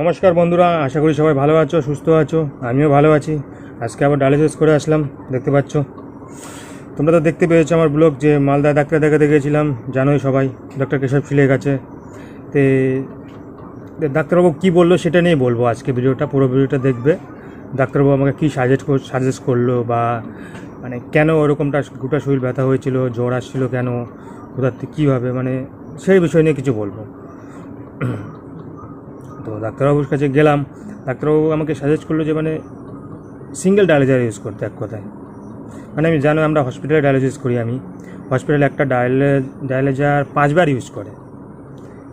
নমস্কার বন্ধুরা, আশা করি সবাই ভালো আছো, সুস্থ আছো, আমিও ভালো আছি। আজকে আবার ডায়ালিসিস করে আসলাম, দেখতে পাচ্ছ। তোমরা তো দেখতে পেয়েছ আমার ব্লগ যে মালদা ডাক্তার দেখাতে গিয়েছিলাম, জানোই সবাই ডক্টর কেশব ছিলে গেছে তে ডাক্তারবাবু কী বলল সেটা নিয়ে বলব আজকে ভিডিওটা, পুরো ভিডিওটা দেখবে। ডাক্তারবাবু আমাকে কী সাজেস্ট সাজেস্ট করল বা মানে কেন ওরকমটা গোটা শরীর ব্যথা হয়েছিল, জ্বর আসছিল কেন, কোথার কীভাবে মানে সেই বিষয় নিয়ে কিছু বলব। তো ডাক্তারবাবুর কাছে গেলাম। ডাক্তারবাবু আমাকে সাজেস্ট করল যে মানে সিঙ্গেল ডায়ালিজার ইউজ করতে এক কথায়। মানে আমি জানো আমরা হসপিটালে ডায়ালিসিস করি আমি। হসপিটালে একটা ডায়ালে ডায়ালিজার পাঁচবার ইউজ করে।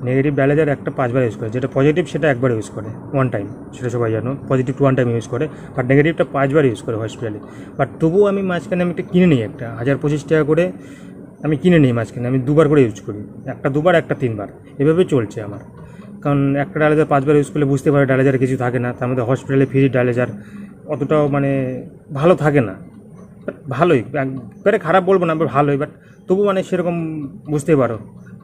নেগেটিভ ডায়ালিজার একটা পাঁচবার ইউজ করে। যেটা পজিটিভ সেটা একবার ইউজ করে ওয়ান টাইম সেটা সবাই জানো পজিটিভ ওয়ান টাইম ইউজ করে বাট নেগেটিভটা পাঁচবার ইউজ করে হসপিটালে বাট তবুও আমি মাঝখানে আমি একটা কিনে নিই একটা, হাজার পঁচিশ টাকা করে আমি কিনে নিই মাঝখানে। আমি দুবার করে ইউজ করি। একটা দুবার, একটা তিনবার। এভাবে চলছে আমার। কারণ একটা ডালেজার পাঁচবার ইউজ করলে বুঝতে পারে ডালেজার কিছু থাকে না, তার মধ্যে হসপিটালে ফ্রি ডালেজার অতটাও মানে ভালো থাকে না। বাট ভালোই একবারে খারাপ বলব না ভালোই বাট তবু মানে সেরকম বুঝতেই পারো।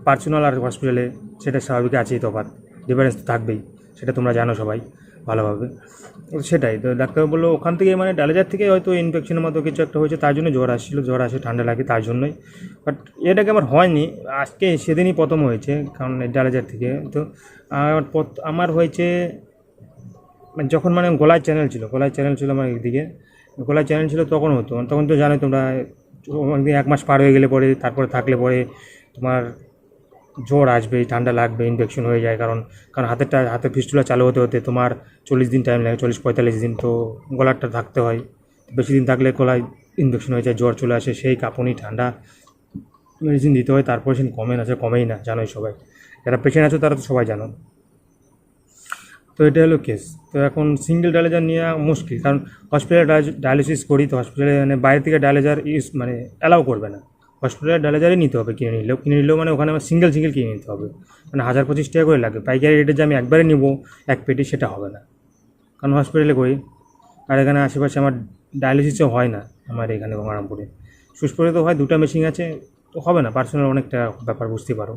পার্সোনাল আর হসপিটালে সেটা স্বাভাবিক আছেই তফাৎ ডিফারেন্স তো থাকবেই, সেটা তোমরা জানো সবাই। ভালোভাবে। সেটাই, তো ডাক্তার বলল ওখান থেকে মানে ডালেজার থেকে হয়তো ইনফেকশনের মতো কিছু একটা হয়েছে, তার জন্য জ্বর আসছিল, জ্বর আসে, ঠান্ডা লাগে তার জন্যই। বাট এটাকে আমার হয়নি, আজকে সেদিনই প্রথম হয়েছে, কারণ ডালেজার থেকে। তো আমার হয়েছে মানে যখন মানে গলায় চ্যানেল ছিল, গলায় চ্যানেল ছিল আমার একদিকে, গলায় চ্যানেল ছিল তখন হতো। তখন তো জানোই তোমরা একদিন এক মাস পার হয়ে গেলে পরে, তারপরে থাকলে পরে তোমার জ্বর আসবে, ঠান্ডা লাগবে ইনফেকশন হয়ে যায়। কারণ কারণ হাতেরটা হাতে ফিস্টুলা চালু হতে হতে তোমার চল্লিশ দিন টাইম লাগে, চল্লিশ, পঁয়তাল্লিশ দিন তো গলারটা থাকতে হয়। বেশি দিন থাকলে গলায় ইনফেকশন হয়ে যায়, জ্বর চলে আসে, সেই কাঁপুনি, ঠান্ডা মেডিসিন দিতে হয়, তারপর সে কমে না কমেই না, জানোই সবাই। যারা পেশেন্ট আছো, তারা তো সবাই জানো। তো এটা হলো কেস তো এখন সিঙ্গেল ডায়ালিজার নেওয়া মুশকিল, কারণ হসপিটালে ডায়ালিসিস করি তো হসপিটালে মানে বাইরে থেকে ডায়ালিজার ইউজ মানে অ্যালাউ করবে না। হসপিটালে ডায়ালিজারই নিতে হবে কিনে নিলেও কিনে নিলেও মানে ওখানে আমার সিঙ্গেল সিঙ্গেল কিনে নিতে হবে। মানে হাজার পঁচিশ টাকা করে লাগবে পাইকারি রেটে যে আমি একবারে নিব, এক পেটি সেটা হবে না। কারণ হসপিটালে করি। আর এখানে আশেপাশে আমার ডায়ালিসিসও হয় না, আমার এখানে গঙ্গারামপুরে। সুস্থরে তো হয়, দুটা মেশিন আছে, তো হবে না। পার্সোনাল অনেকটা ব্যাপার বুঝতে পারো।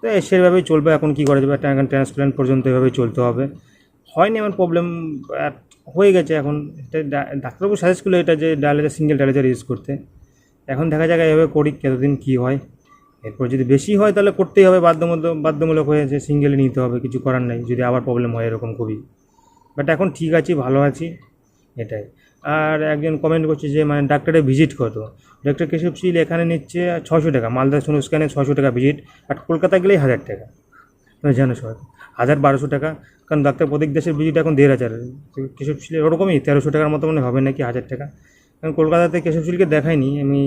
তো সেভাবেই চলবে। এখন কী করা যাবে? এখন ট্রান্সপ্ল্যান্ট পর্যন্ত এভাবেই চলতে হবে। হয়নি আমার প্রবলেম হয়ে গেছে এখন। এটা ডাক্তারবাবু সাজেস্ট করল এটা যে ডায়ালিজার সিঙ্গেল ডায়ালিজার ইউজ করতে। এখন দেখা যাক এভাবে করি কতদিন কী হয়। এরপর যদি বেশি হয় তাহলে করতেই হবে বাধ্যমূলক বাধ্যমূলক হয়ে যে সিঙ্গেলে নিতে হবে, কিছু করার নেই, যদি আবার প্রবলেম হয় এরকম খুবই। বাট এখন ঠিক আছি, ভালো আছি, এটাই। আর একজন কমেন্ট করছে যে মানে ডাক্তারের ভিজিট কত? ডাক্তার কেশব শীল এখানে নিচ্ছে ছশো টাকা, মালদা সোনো স্ক্যানে ছশো টাকা ভিজিট আর কলকাতা গেলেই হাজার টাকা। তুমি জানো সবাই, হাজার বারোশো টাকা, কারণ ডাক্তার প্রত্যেক দেশের ভিজিট এখন দেড় হাজার। কেশব শীলের ওরকমই তেরোশো টাকার মতো মনে হবে নাকি হাজার টাকা? কারণ কলকাতাতে কেশব দেখাইনি, আমি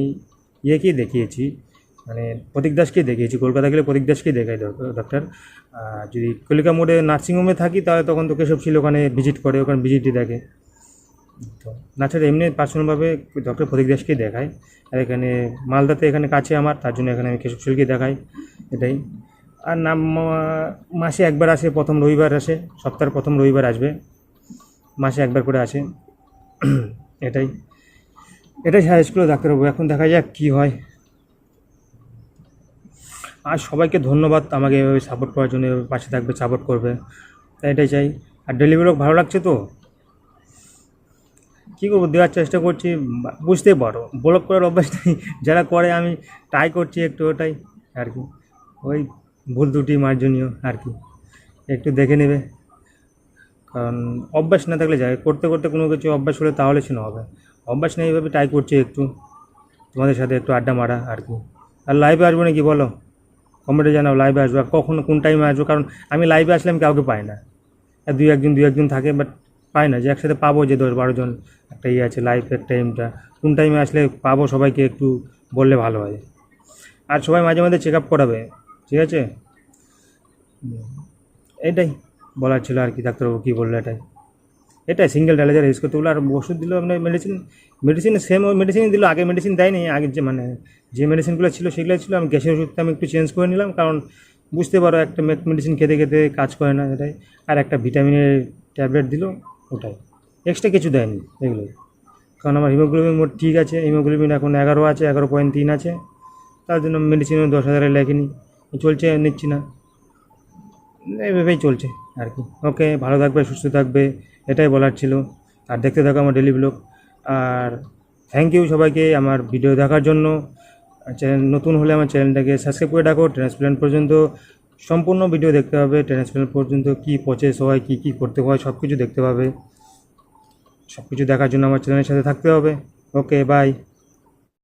ইয়েকেই দেখিয়েছি মানে প্রতীক দাসকেই দেখিয়েছি, কলকাতা গেলে প্রতীক দাসকেই দেখাই ডক্টর আর যদি কলিকা মোড়ে নার্সিংহোমে থাকি, তাহলে তখন তো কেশব শীল ওখানে ভিজিট করে, ওখানে ভিজিটই দেখে। তো তাছাড়া এমনি পার্সোনালভাবে ডক্টর প্রতীক দাসকেই দেখায় আর এখানে মালদাতে এখানে কাছে আমার, তার জন্য এখানে আমি কেশব শীলকে দেখাই, এটাই। আর নাম, মাসে একবার আসে, প্রথম রবিবার আসে, সপ্তাহের প্রথম রবিবার আসবে, মাসে একবার করে আসে, এটাই। এটাই সাজেস্ট করল ডাক্তারবাবু। এখন দেখা যাক কী হয়। আর সবাইকে ধন্যবাদ আমাকে এভাবে সাপোর্ট করার জন্য, এভাবে পাশে থাকবে সাপোর্ট করবে। তাই এটাই চাই। আর ডেলিভারি ভালো লাগছে তো? কী করব, দেওয়ার চেষ্টা করছি। বুঝতেই পারো ব্লক করার অভ্যাস নেই। যারা করে, আমি ট্রাই করছি একটু ওটাই আর কি। ওই ভুল দুটি মার্জনীয় আর কি। একটু দেখে নেবে। কারণ অভ্যাস না থাকলে যায়। করতে করতে কোনো কিছু অভ্যাস হলে তাহলে সে হবে। অভ্যাস নেই এইভাবে ট্রাই করছি একটু। তোমাদের সাথে একটু আড্ডা মারা আর কি। আর লাইভে আসব নাকি বলো? কমেন্টে জানাও লাইভে আসব। আর কখন, কোন টাইমে আসব? কারণ আমি লাইভে আসলে আমি কাউকে পাই না। আর দুই একজন দুই একজন থাকে বাট পাই না। যে একসাথে পাবো যে দশ বারোজন একটা ইয়ে আছে লাইভের টাইমটা কোন টাইমে আসলে পাবো সবাইকে একটু বললে ভালো হয়। আর সবাই মাঝে মাঝে চেক আপ করাবে, ঠিক আছে? এটাই বলার ছিল আর কি, ডাক্তারবাবু কী বলল এটাই। এটাই সিঙ্গেল ডায়ালিজার ইউজ করতে। বলে আর ওষুধ দিল আপনার মেডিসিন মেডিসিন সেম মেডিসিন দিল আগে মেডিসিন দেয়নি, আগে যে মানে যে মেডিসিনগুলো ছিল সেগুলো ছিল। আমি গ্যাসের ওষুধটা আমি একটু চেঞ্জ করে নিলাম, কারণ বুঝতে পারো একটা মেডিসিন খেতে খেতে কাজ করে না এটাই। আর একটা ভিটামিনের ট্যাবলেট দিল, ওটাই। এক্সট্রা কিছু দেয়নি এগুলোই কারণ আমার হিমোগ্লোবিন মোট ঠিক আছে হিমোগ্লোবিন এখন এগারো আছে, এগারো পয়েন্ট তিন আছে। তার জন্য মেডিসিনও দশ হাজারে লেখেনি। চলছে, নিচ্ছি না। এইভাবেই চলছে। আর কি। ওকে, ভালো থাকবে, সুস্থ থাকবে, এটাই বলার ছিল। আর দেখতে থাকো আমার ডেলি ব্লগ আর থ্যাংক ইউ সবাইকে আমার ভিডিও দেখার জন্য। চ্যানেল নতুন হলে আমার চ্যানেলটাকে সাবস্ক্রাইব করে রাখো। ট্রান্সপ্ল্যান্ট পর্যন্ত সম্পূর্ণ ভিডিও দেখতে হবে। ট্রান্সপ্ল্যান্ট পর্যন্ত কী প্রসেস হয়, কী কী করতে হয় সব কিছু দেখতে পাবে। সব কিছু দেখার জন্য আমার চ্যানেলের সাথে থাকতে হবে। Okay bye